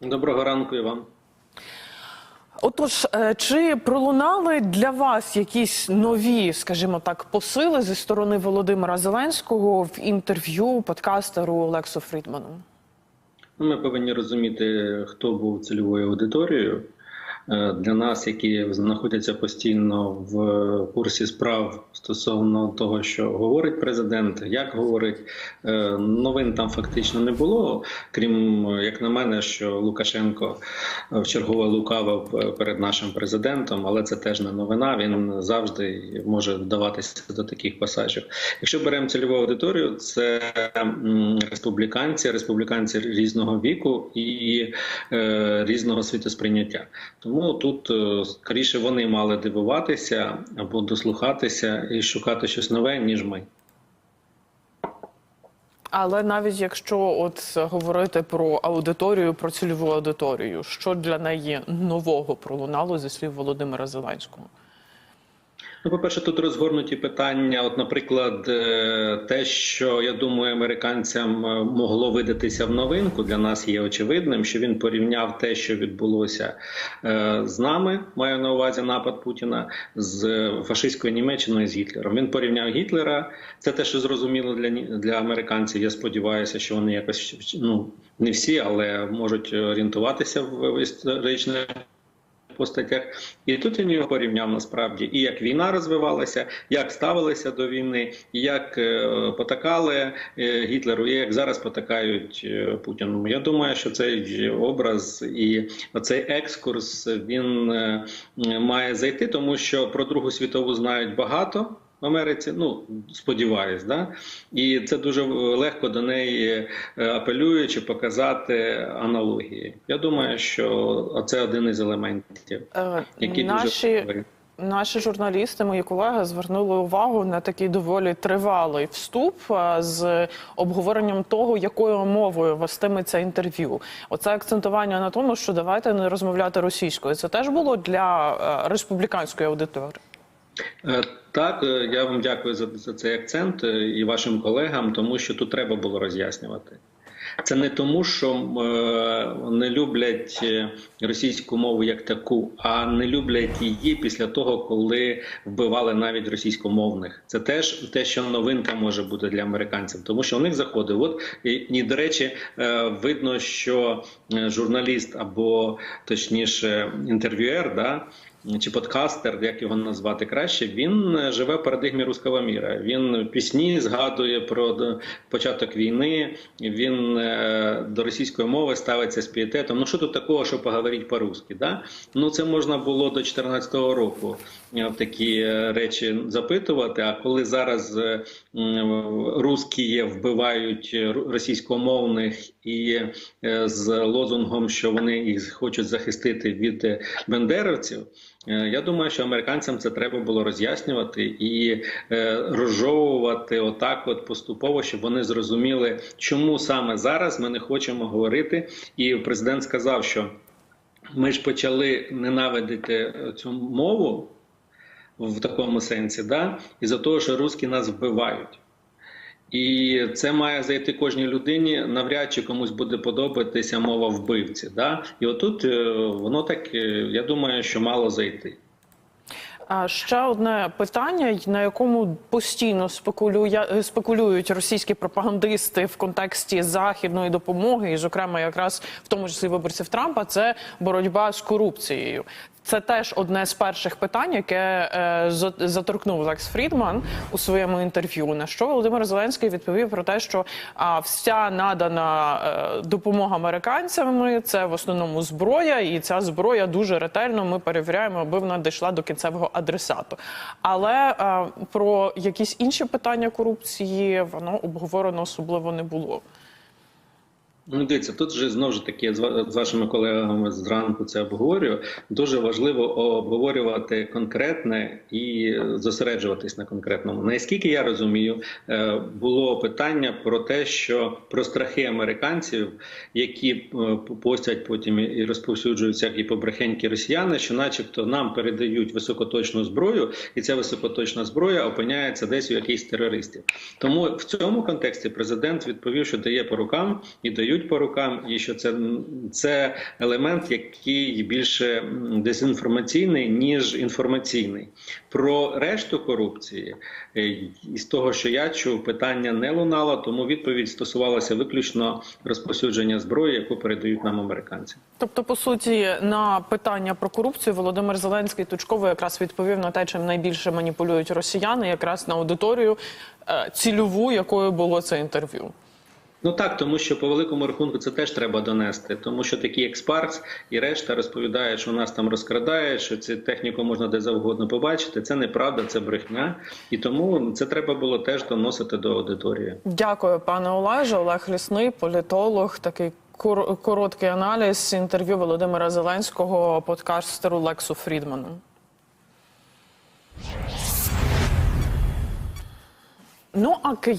Доброго ранку і вам. Отож, е, чи пролунали для вас якісь нові, скажімо так, посили зі сторони Володимира Зеленського в інтерв'ю подкастеру Олексу Фрідману? Ну, Ми повинні розуміти, хто був цільовою аудиторією. Е, Для нас, які знаходяться постійно в курсі справ стосовно того, що говорить президент, як говорить, е, новин там фактично не було. Крім як на мене, що Лукашенко в чергове лукавив перед нашим президентом, але це теж не новина. Він завжди може вдаватися до таких пасажів. Якщо беремо цільову аудиторію, це республіканці, республіканці різного віку і е, різного світосприйняття. Тому тут е, скоріше вони мали дивуватися або дослухатися і шукати щось нове, ніж ми. Але навіть якщо от говорити про аудиторію, про цільову аудиторію, що для неї нового пролунало зі слів Володимира Зеленського? Ну, по-перше, тут розгорнуті питання. От, наприклад, е, те, що я думаю, американцям е, могло видатися в новинку, для нас є очевидним, що він порівняв те, що відбулося е, з нами, маю на увазі напад Путіна з фашистською Німеччиною з Гітлером. Він порівняв Гітлера. Це те, що зрозуміло для для американців. Я сподіваюся, що вони якось ну не всі, але можуть орієнтуватися в історичних по статтях, і тут він його порівняв насправді і як війна розвивалася, як ставилися до війни, як е, потакали е, Гітлеру, і як зараз потакають е, Путіну. Я думаю, що цей образ і цей екскурс він має зайти, тому що про Другу світову знають багато. В Америці, ну сподіваюсь, да і це дуже легко до неї е, апелюючи показати аналогії. Я думаю, що це один із елементів, Е, який наші дуже важливий. Наші журналісти, мої колеги, звернули увагу на такий доволі тривалий вступ з обговоренням того, якою мовою вестиметься інтерв'ю. Оце акцентування на тому, що давайте не розмовляти російською. Це теж було для е, республіканської аудиторії. Так, е, я вам дякую за, за цей акцент е, і вашим колегам, тому що тут треба було роз'яснювати. Це не тому, що е, не люблять російську мову як таку, а не люблять її після того, коли вбивали навіть російськомовних. Це теж те, що новинка може бути для американців, тому що у них заходив. От і, до речі, видно, що журналіст або точніше інтерв'юер, да. Чи подкастер, як його назвати краще, він е, живе в парадигмі руського міра. Він пісні згадує про початок війни. Він е, до російської мови ставиться з пієтетом. Ну що тут такого, що поговорити по-русски? Да? Ну це можна було до 2014 року такі е, речі запитувати. А коли зараз е, русські вбивають російськомовних і е, з лозунгом, що вони їх хочуть захистити від е, бендеровців. Е, Я думаю, що американцям це треба було роз'яснювати і е, розжовувати отак, от поступово, щоб вони зрозуміли, чому саме зараз ми не хочемо говорити. І президент сказав, що ми ж почали ненавидити цю мову в такому сенсі, да, із-за того, що русські нас вбивають. І це має зайти кожній людині. Навряд чи комусь буде подобатися мова вбивці. Да? І отут е, воно так, е, я думаю, що мало зайти. А ще одне питання, на якому постійно спекулює, спекулюють російські пропагандисти в контексті західної допомоги, і, зокрема, якраз в тому числі виборців Трампа, це боротьба з корупцією. Це теж одне з перших питань, яке е, заторкнув Лекс Фрідман у своєму інтерв'ю. На що Володимир Зеленський відповів про те, що а, вся надана е, допомога американцями це в основному зброя, і ця зброя дуже ретельно ми перевіряємо, аби вона дійшла до кінцевого адресату. Але е, про якісь інші питання корупції воно обговорено особливо не було. Ну, дивіться, тут же знову ж таки з вашими колегами зранку це обговорюю. Дуже важливо обговорювати конкретне і зосереджуватись на конкретному. Наскільки я розумію, е, було питання про те, що про страхи американців, які е, постять потім і розповсюджують всякі побрехенькі росіяни, що, начебто, нам передають високоточну зброю, і ця високоточна зброя опиняється десь у якихось терористів. Тому в цьому контексті президент відповів, що дає по рукам і дають б'ють по рукам, і що це, це елемент, який більше дезінформаційний ніж інформаційний. Про решту корупції е, із того, що я чув, питання не лунало, тому відповідь стосувалася виключно розповсюдження зброї, яку передають нам американці. Тобто, по суті, на питання про корупцію Володимир Зеленський точково якраз відповів на те, чим найбільше маніпулюють росіяни, якраз на аудиторію е, цільову, якою було це інтерв'ю. Ну так, тому що по великому рахунку це теж треба донести, тому що такі як Спаркс і решта розповідають, що нас там розкрадають, що цю техніку можна де завгодно побачити. Це неправда, це брехня, і тому це треба було теж доносити до аудиторії. Дякую, пане Олеже. Олег Лісний, політолог. Такий короткий аналіз інтерв'ю Володимира Зеленського подкастеру Лексу Фрідману. Ну а Київ.